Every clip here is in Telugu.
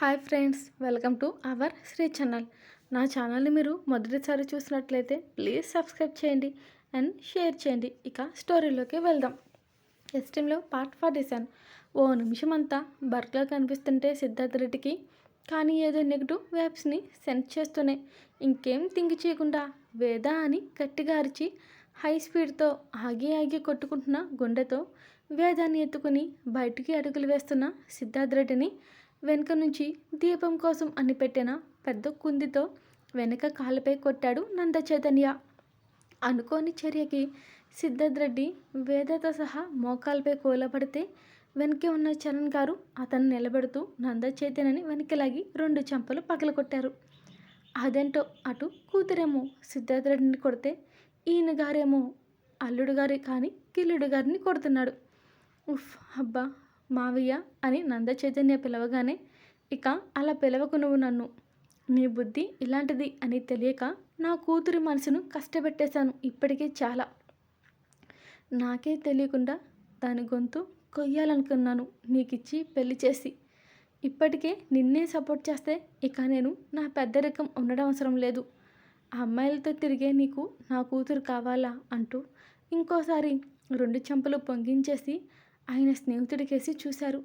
Hi friends welcome to our Shri channel. నా ఛానల్ని మీరు మొదటిసారి చూసినట్లయితే ప్లీజ్ సబ్స్క్రైబ్ చేయండి అండ్ షేర్ చేయండి. ఇక స్టోరీలోకి వెళ్దాం. ఎస్టీంలో పార్ట్ ఫార్టీ సెవెన్ ఓ నిమిషం అంతా బర్క్లో కనిపిస్తుంటే సిద్ధార్థ రెడ్డికి కానీ ఏదో నెగిటివ్ వ్యాప్స్ని సెండ్ చేస్తూనే ఇంకేం థింక్ చేయకుండా వేద అని గట్టిగా అరిచి హై స్పీడ్తో ఆగి ఆగి కొట్టుకుంటున్న గుండెతో వేదాన్ని ఎత్తుకుని బయటికి అడుగులు వేస్తున్న సిద్ధార్థ రెడ్డిని వెనుక నుంచి దీపం కోసం అని పెట్టిన పెద్ద కుందితో వెనక కాలుపై కొట్టాడు నంద చైతన్య. అనుకోని చర్యకి సిద్ధార్థ్ రెడ్డి వేదతో సహా మోకాలపై కూలబడితే వెనకే ఉన్న చరణ్ గారు అతను నిలబెడుతూ నంద చైతన్యని వెనకలాగి రెండు చెంపలు పగలగొట్టారు. అదేంటో అటు కూతురేమో సిద్ధార్థ రెడ్డిని కొడితే ఈయన గారేమో అల్లుడు గారి కానీ కిల్లుడు గారిని కొడుతున్నాడు. ఉఫ్ అబ్బా మావయ్య అని నంద చైతన్య పిలవగానే ఇక అలా పిలవకు నువ్వు నన్ను. నీ బుద్ధి ఇలాంటిది అని తెలియక నా కూతురి మనసును కష్టపెట్టేశాను ఇప్పటికే చాలా. నాకే తెలియకుండా దాని గొంతు కొయ్యాలనుకున్నాను నీకిచ్చి పెళ్ళి చేసి. ఇప్పటికే నిన్నే సపోర్ట్ చేస్తే ఇక నేను నా పెద్దరికం ఉండడం అవసరం లేదు. ఆ అమ్మాయిలతో తిరిగే నీకు నా కూతురు కావాలా? అంటూ ఇంకోసారి రెండు చెంపలు పొంగించేసి ఆయన స్నేహితుడికేసి చూశారు.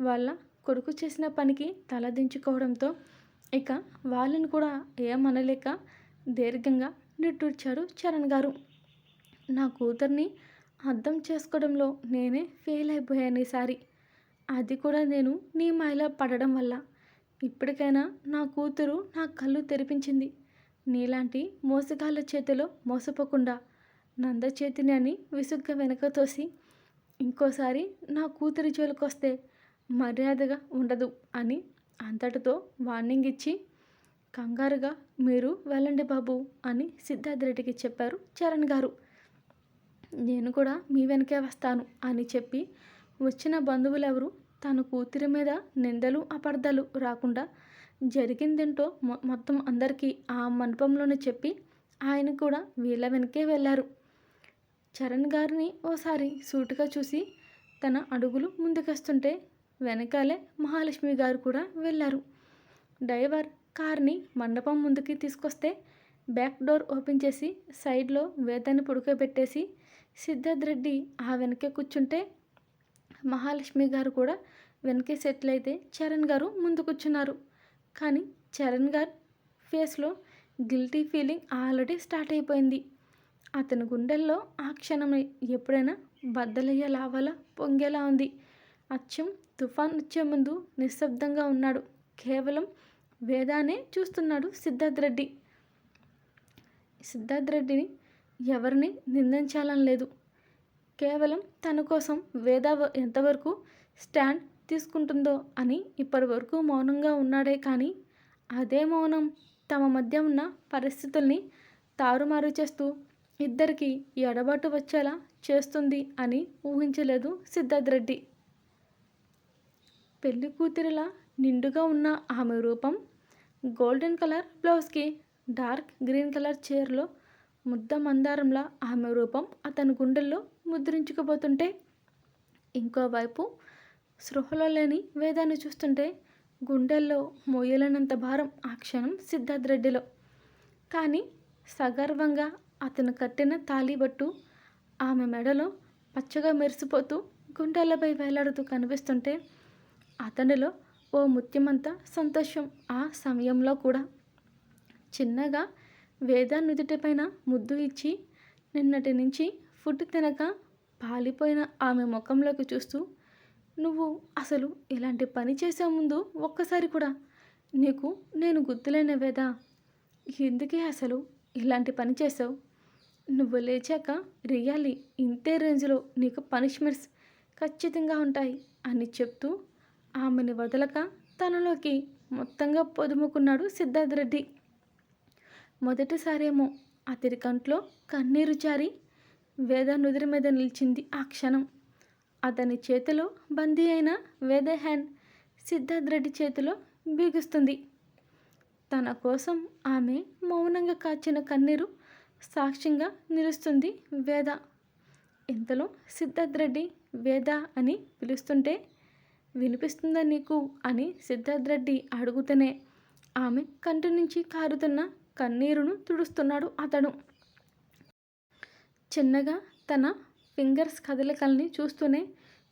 వాళ్ళ కొడుకు చేసిన పనికి తలదించుకోవడంతో ఇక వాళ్ళని కూడా ఏమనలేక దీర్ఘంగా నిట్టూర్చాడు చరణ్ గారు. నా కూతుర్ని అర్థం చేసుకోవడంలో నేనే ఫెయిల్ అయిపోయాను ఈసారి. అది కూడా నేను నీ మాయలో పడడం వల్ల. ఇప్పటికైనా నా కూతురు నా కళ్ళు తెరిపించింది. నీలాంటి మోసగాళ్ళ చేతిలో మోసపోకుండా నంద చేతిని అని విసుగ్గా వెనక తోసి ఇంకోసారి నా కూతురి జోలికి వస్తే మర్యాదగా ఉండదు అని అంతటితో వార్నింగ్ ఇచ్చి కంగారుగా మీరు వెళ్ళండి బాబు అని సిద్ధార్థ రెడ్డికి చెప్పారు చరణ్ గారు. నేను కూడా మీ వెనకే వస్తాను అని చెప్పి వచ్చిన బంధువులెవరు తన కూతురి మీద నిందలు అపార్థాలు రాకుండా జరిగిందేంటో మొత్తం అందరికీ ఆ మండపంలోనే చెప్పి ఆయన కూడా వీళ్ళ వెనకే వెళ్ళారు. చరణ్ గారిని ఓసారి సూటుగా చూసి తన అడుగులు ముందుకొస్తుంటే వెనకాలే మహాలక్ష్మి గారు కూడా వెళ్ళారు. డ్రైవర్ కార్ని మండపం ముందుకి తీసుకొస్తే బ్యాక్ డోర్ ఓపెన్ చేసి సైడ్లో వేదాన్ని పుడుకోబెట్టేసి సిద్ధార్థ్ రెడ్డి ఆ వెనకే కూర్చుంటే మహాలక్ష్మి గారు కూడా వెనకే సెటిల్ అయితే చరణ్ గారు ముందు కూర్చున్నారు. కానీ చరణ్ గారు ఫేస్లో గిల్టీ ఫీలింగ్ ఆల్రెడీ స్టార్ట్ అయిపోయింది. అతని గుండెల్లో ఆ క్షణం ఎప్పుడైనా బద్దలయ్యే లావాలా పొంగేలా ఉంది. అచ్చం తుఫాన్ వచ్చే ముందు నిశ్శబ్దంగా ఉన్నాడు. కేవలం వేదానే చూస్తున్నాడు సిద్ధార్థ్ రెడ్డి సిద్ధార్థ్ రెడ్డిని ఎవరిని నిందించాలని లేదు. కేవలం తన కోసం వేద ఎంతవరకు స్టాండ్ తీసుకుంటుందో అని ఇప్పటి వరకు మౌనంగా ఉన్నాడే కానీ అదే మౌనం తమ మధ్య ఉన్న పరిస్థితుల్ని తారుమారు చేస్తూ ఇద్దరికి ఎడబాటు వచ్చేలా చేస్తుంది అని ఊహించలేదు సిద్ధార్థ్ రెడ్డి పెళ్ళి కూతురిలా నిండుగా ఉన్న ఆమె రూపం గోల్డెన్ కలర్ బ్లౌజ్కి డార్క్ గ్రీన్ కలర్ చీరలో ముద్ద మందారంలా ఆమె రూపం అతని గుండెల్లో ముద్రించుకుపోతుంటే ఇంకోవైపు స్పృహలో లేని వేదాన్ని చూస్తుంటే గుండెల్లో మోయలేనంత భారం ఆ క్షణం సిద్ధార్థ్ రెడ్డిలో కానీ సగర్వంగా అతను కట్టిన తాళిబట్టు ఆమె మెడలో పచ్చగా మెరిసిపోతూ గుండెలపై వేలాడుతూ కనిపిస్తుంటే అతనిలో ఓ ముత్యమంత సంతోషం ఆ సమయంలో కూడా. చిన్నగా వేద నుదుటిపైన ముద్దు ఇచ్చి నిన్నటి నుంచి ఫుడ్ తినక పాలిపోయిన ఆమె ముఖంలోకి చూస్తూ నువ్వు అసలు ఇలాంటి పని చేసే ముందు ఒక్కసారి కూడా నీకు నేను గుర్తులేని వేదా? ఎందుకే అసలు ఇలాంటి పని చేసావు? నువ్వు లేచాక రియాలి ఇంతే రేంజ్లో నీకు పనిష్మెంట్స్ ఖచ్చితంగా ఉంటాయి అని చెప్తూ ఆమెని వదలక తనలోకి మొత్తంగా పొదుముకున్నాడు సిద్ధార్థ రెడ్డి. మొదటిసారేమో అతడి కంట్లో కన్నీరు జారి వేద నుదిరి మీద నిలిచింది ఆ క్షణం. అతని చేతిలో బందీ అయిన వేద హ్యాండ్ సిద్ధార్థ్ రెడ్డి చేతిలో బిగుస్తుంది. తన కోసం ఆమె మౌనంగా కాచిన కన్నీరు సాక్ష్యంగా నిలుస్తుంది వేద. ఇంతలో సిద్ధార్థ్ రెడ్డి వేద అని పిలుస్తుంటే వినిపిస్తుందా నీకు అని సిద్ధార్థ్ రెడ్డి అడుగుతూనే ఆమె కంటి నుంచి కారుతున్న కన్నీరును తుడుస్తున్నాడు అతడు. చిన్నగా తన ఫింగర్స్ కదలికల్ని చూస్తూనే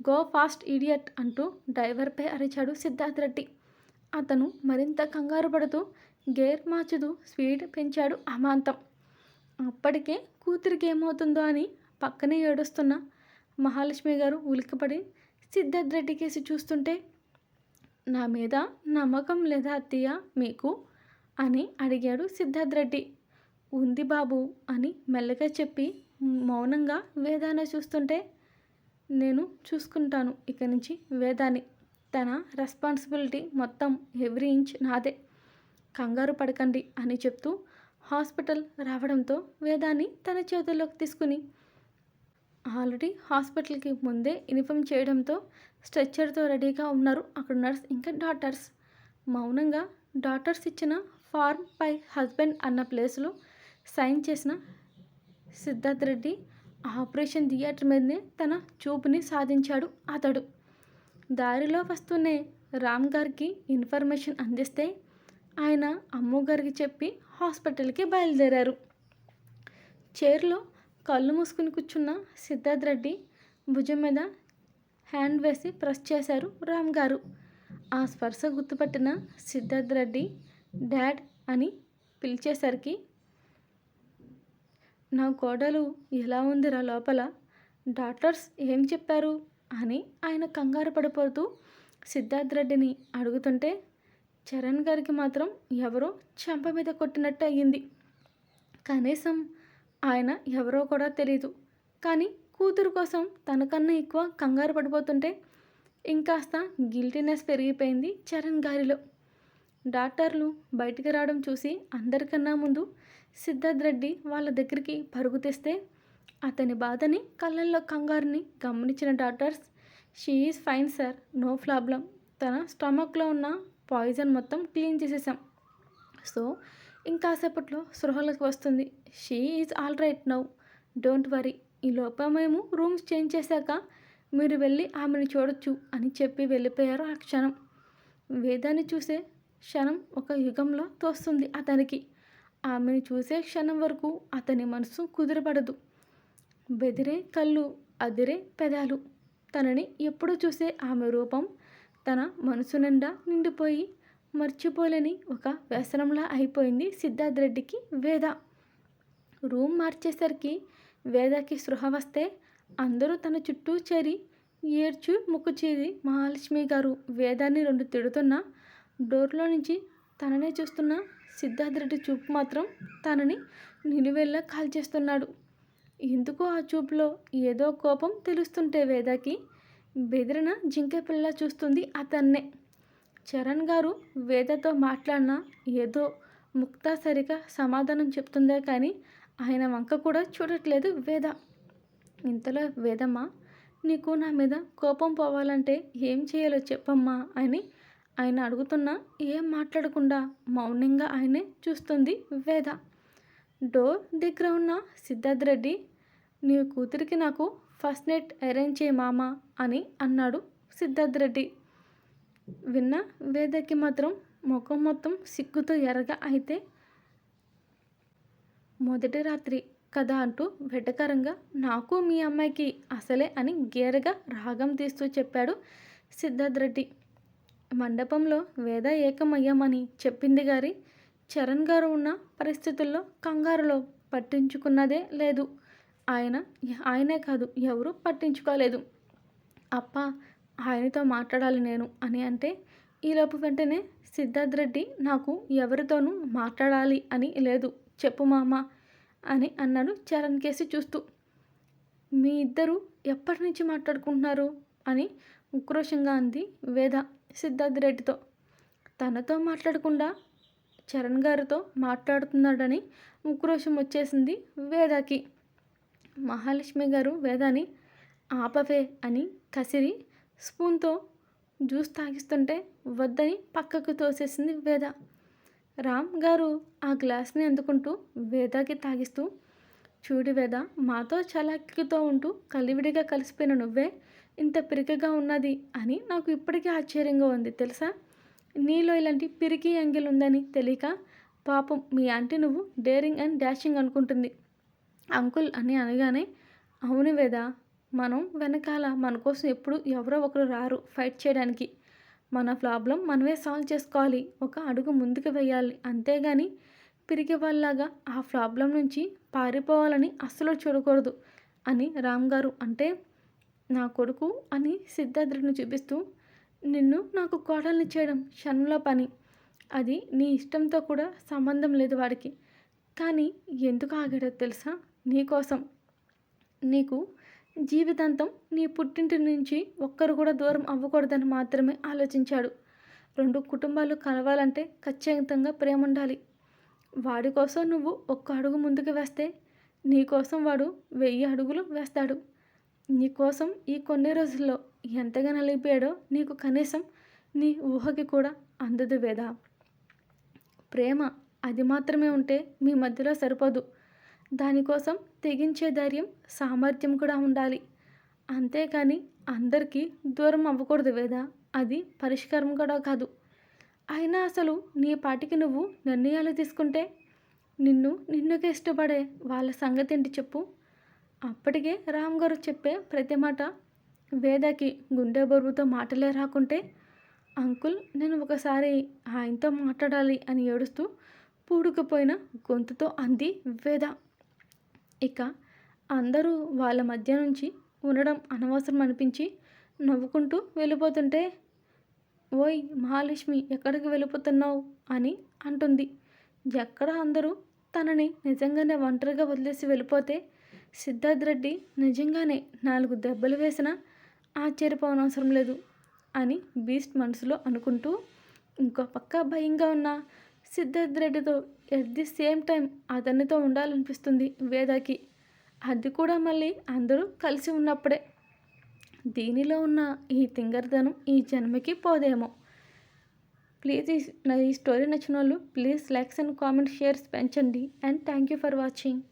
గో ఫాస్ట్ ఇడియట్ అంటూ డ్రైవర్పై అరిచాడు సిద్ధార్థ్ రెడ్డి అతను మరింత కంగారు పడుతూ గేర్ మార్చుతూ స్పీడ్ పెంచాడు అమాంతం. అప్పటికే కూతురికి ఏమవుతుందో అని పక్కనే ఏడుస్తున్న మహాలక్ష్మి గారు ఉలిక్కిపడి సిద్ధార్థ్ రెడ్డి కేసి చూస్తుంటే నా మీద నమ్మకం లేదా అత్తయ్య మీకు? అని అడిగాడు సిద్ధార్థ్ రెడ్డి ఉంది బాబు అని మెల్లగా చెప్పి మౌనంగా వేదాన్ని చూస్తుంటే నేను చూసుకుంటాను ఇక నుంచి వేదాన్ని. తన రెస్పాన్సిబిలిటీ మొత్తం ఎవ్రీ ఇంచ్ నాదే. కంగారు పడకండి అని చెప్తూ హాస్పిటల్ రావడంతో వేదాన్ని తన చేతుల్లోకి తీసుకుని ఆల్రెడీ హాస్పిటల్కి ముందే యూనిఫామ్ చేయడంతో స్ట్రెచ్చర్తో రెడీగా ఉన్నారు అక్కడ నర్స్ ఇంకా డాక్టర్స్. మౌనంగా డాక్టర్స్ ఇచ్చిన ఫార్మ్ పై హస్బెండ్ అన్న ప్లేస్లో సైన్ చేసిన సిద్ధార్థ్ రెడ్డి ఆపరేషన్ థియేటర్ మీదనే తన చూపుని సాధించాడు అతడు. దారిలో వస్తూనే రామ్ గారికి ఇన్ఫర్మేషన్ అందిస్తే ఆయన అమ్మగారికి చెప్పి హాస్పిటల్కి బయలుదేరారు. చైర్లో కళ్ళు మూసుకుని కూర్చున్న సిద్ధార్థ్ రెడ్డి భుజం మీద హ్యాండ్ వేసి ప్రెస్ చేశారు రామ్ గారు. ఆ స్పర్శ గుర్తుపట్టిన సిద్ధార్థ్ రెడ్డి డాడ్ అని పిలిచేసరికి నా కోడలు ఎలా ఉందిరా లోపల? డాక్టర్స్ ఏం చెప్పారు? అని ఆయన కంగారు పడిపోతూ సిద్ధార్థ్ రెడ్డిని అడుగుతుంటే చరణ్ గారికి మాత్రం ఎవరో చెంప మీద కొట్టినట్టు అయ్యింది. కనీసం ఆయన ఎవరో కూడా తెలియదు కానీ కూతురు కోసం తనకన్నా ఎక్కువ కంగారు పడిపోతుంటే ఇంకాస్త గిల్టీనెస్ పెరిగిపోయింది చరణ్ గారిలో. డాక్టర్లు బయటికి రావడం చూసి అందరికన్నా ముందు సిద్ధార్థ్ రెడ్డి వాళ్ళ దగ్గరికి పరుగు తెస్తే అతని బాధని కళ్ళల్లో కంగారుని గమనించిన doctors she is fine sir no problem. తన స్టమక్లో ఉన్న పాయిజన్ మొత్తం క్లీన్ చేసేసాం. సో ఇంకాసేపట్లో సృహలకు వస్తుంది. She is all right now. Don't worry. ఈ లోపల మేము రూమ్స్ చేంజ్ చేశాక మీరు వెళ్ళి ఆమెను చూడొచ్చు అని చెప్పి వెళ్ళిపోయారు ఆ క్షణం. వేదాన్ని చూసే క్షణం ఒక యుగంలో తోస్తుంది అతనికి. ఆమెను చూసే క్షణం వరకు అతని మనసు కుదిరపడదు బెదిరే కళ్ళు అదిరే పెదాలు. తనని ఎప్పుడు చూసే ఆమె రూపం తన మనసు నిండా నిండిపోయి మర్చిపోలేని ఒక వ్యసనంలా అయిపోయింది సిద్ధార్థ్ రెడ్డికి వేద. రూమ్ మార్చేసరికి వేదకి స్పృహ వస్తే అందరూ తన చుట్టూ చేరి ఏడ్చు ముక్కుచేది మహాలక్ష్మి గారు వేదాన్ని రెండు తిడుతున్న డోర్లో నుంచి తననే చూస్తున్న సిద్ధార్థ్ రెడ్డి చూపు మాత్రం తనని నిలువెల్లా కాల్చేస్తున్నాడు. ఎందుకో ఆ చూపులో ఏదో కోపం తెలుస్తుంటే వేదకి బెదిరిన జింక పిల్ల చూస్తుంది అతన్నే. చరణ్ గారు వేదతో మాట్లాడినా ఏదో ముక్తాసరిగా సమాధానం చెప్తుందే కానీ ఆయన వంక కూడా చూడట్లేదు వేద. ఇంతలో వేదమ్మా నీకు నా మీద కోపం పోవాలంటే ఏం చేయాలో చెప్పమ్మా అని ఆయన అడుగుతున్నా ఏం మాట్లాడకుండా మౌనంగా ఆయనే చూస్తుంది వేద. డోర్ దగ్గర ఉన్న సిద్ధార్థ్ రెడ్డి నీ కూతురికి నాకు ఫస్ట్ నైట్ అరేంజ్ చేయ మామా అని అన్నాడు సిద్ధార్థ్ రెడ్డి. విన్న వేదకి మాత్రం ముఖం మొత్తం సిగ్గుతో ఎరగ అయితే మొదటి రాత్రి కదా అంటూ వెటకరంగా నాకు మీ అమ్మాయికి అసలే అని గేరగా రాగం తీస్తూ చెప్పాడు సిద్ధార్థ్ రెడ్డి. మండపంలో వేద ఏకమయ్యామని చెప్పింది గారి చరణ్ గారు ఉన్న పరిస్థితుల్లో కంగారులో పట్టించుకున్నదే లేదు. ఆయన ఆయనే కాదు ఎవరు పట్టించుకోలేదు. అప్ప ఆయనతో మాట్లాడాలి నేను అని అంటే ఈలోపు వెంటనే సిద్ధార్థ్ రెడ్డి నాకు ఎవరితోనూ మాట్లాడాలి అని లేదు చెప్పు మామ అని అన్నాడు చరణ్ కేసి చూస్తూ. మీ ఇద్దరు ఎప్పటి నుంచి మాట్లాడుకుంటున్నారు? అని ఉక్రోషంగా అంది వేద సిద్ధార్థ్ రెడ్డితో. తనతో మాట్లాడకుండా చరణ్ గారితో మాట్లాడుతున్నాడని ఉక్రోషం వచ్చేసింది వేదకి. మహాలక్ష్మి గారు వేదాని ఆపవే అని కసిరి స్పూన్తో జ్యూస్ తాగిస్తుంటే వద్దని పక్కకు తోసేసింది వేద. రామ్ గారు ఆ గ్లాస్ని అందుకుంటూ వేదాకి తాగిస్తూ చూడు వేద మాతో చలాకితో ఉంటూ కలివిడిగా కలిసిపోయిన నువ్వే ఇంత పిరికగా ఉన్నది అని నాకు ఇప్పటికీ ఆశ్చర్యంగా ఉంది తెలుసా? నీలో ఇలాంటి పిరికి యాంగిల్ ఉందని తెలియక పాపం మీ ఆంటీ నువ్వు డేరింగ్ అండ్ డాషింగ్ అనుకుంటుంది. అంకుల్ అని అనగానే అవును వేదా మనం వెనకాల మన కోసం ఎప్పుడు ఎవరో ఒకరు రారు ఫైట్ చేయడానికి. మన ప్రాబ్లం మనమే సాల్వ్ చేసుకోవాలి ఒక అడుగు ముందుకు వేయాలి. అంతేగాని పిరిగి వాళ్ళలాగా ఆ ప్రాబ్లం నుంచి పారిపోవాలని అస్సలు చూడకూడదు అని రామ్ గారు అంటే నా కొడుకు అని సిద్ధార్థుడిని చూపిస్తూ నిన్ను నాకు కోడల్ని చేయడం క్షణంలో పని. అది నీ ఇష్టంతో కూడా సంబంధం లేదు వాడికి. కానీ ఎందుకు ఆగాడో తెలుసా? నీకోసం నీకు జీవితాంతం నీ పుట్టింటి నుంచి ఒక్కరు కూడా దూరం అవ్వకూడదని మాత్రమే ఆలోచించాడు. రెండు కుటుంబాలు కలవాలంటే ఖచ్చితంగా ప్రేమ ఉండాలి వాడి కోసం నువ్వు ఒక్క అడుగు ముందుకు వేస్తే నీకోసం వాడు వెయ్యి అడుగులు వేస్తాడు. నీకోసం ఈ కొన్ని రోజుల్లో ఎంతగా నలిగిపోయాడో నీకు కనీసం నీ ఊహకి కూడా అందదు వేదా. ప్రేమ అది మాత్రమే ఉంటే మీ మధ్యలో సరిపోదు. దానికోసం తెగించే ధైర్యం సామర్థ్యం కూడా ఉండాలి. అంతేకాని అందరికీ దూరం అవ్వకూడదు వేదా. అది పరిష్కారం కూడా కాదు. అయినా అసలు నీ పాటికి నువ్వు నిర్ణయాలు తీసుకుంటే? నిన్ను నిన్నుగా ఇష్టపడే వాళ్ళ సంగతి ఏంటి చెప్పు. అప్పటికే రామ్ గారు చెప్పే ప్రతి మాట వేదకి గుండె బరువుతో మాటలే రాకుంటే? అంకుల్ నేను ఒకసారి ఆయనతో మాట్లాడాలి అని ఏడుస్తూ పూడుకుపోయిన గొంతుతో అంది వేద. ఇక అందరూ వాళ్ళ మధ్య నుంచి ఉండడం అనవసరం అనిపించి నవ్వుకుంటూ వెళ్ళిపోతుంటే ఓయ్ మహాలక్ష్మి ఎక్కడికి వెళ్ళిపోతున్నావు? అని అంటుంది. ఎక్కడ అందరూ తనని నిజంగానే ఒంటరిగా వదిలేసి వెళ్ళిపోతే సిద్ధార్థ్ రెడ్డి నిజంగానే నాలుగు దెబ్బలు వేసినా ఆశ్చర్యపోనవసరం లేదు అని బీస్ట్ మనసులో అనుకుంటూ ఇంకో పక్క భయంగా ఉన్న సిద్ధార్థ్ రెడ్డితో ఎట్ ది సేమ్ టైం అతనితో ఉండాలనిపిస్తుంది వేదాకి. అది కూడా మళ్ళీ అందరూ కలిసి ఉన్నప్పుడే. దీనిలో ఉన్న ఈ తింగర్దనం ఈ జన్మకి పోదేమో. ప్లీజ్ నా ఈ స్టోరీ నచ్చిన వాళ్ళు please likes and comment shares పెంచండి. And thank you for watching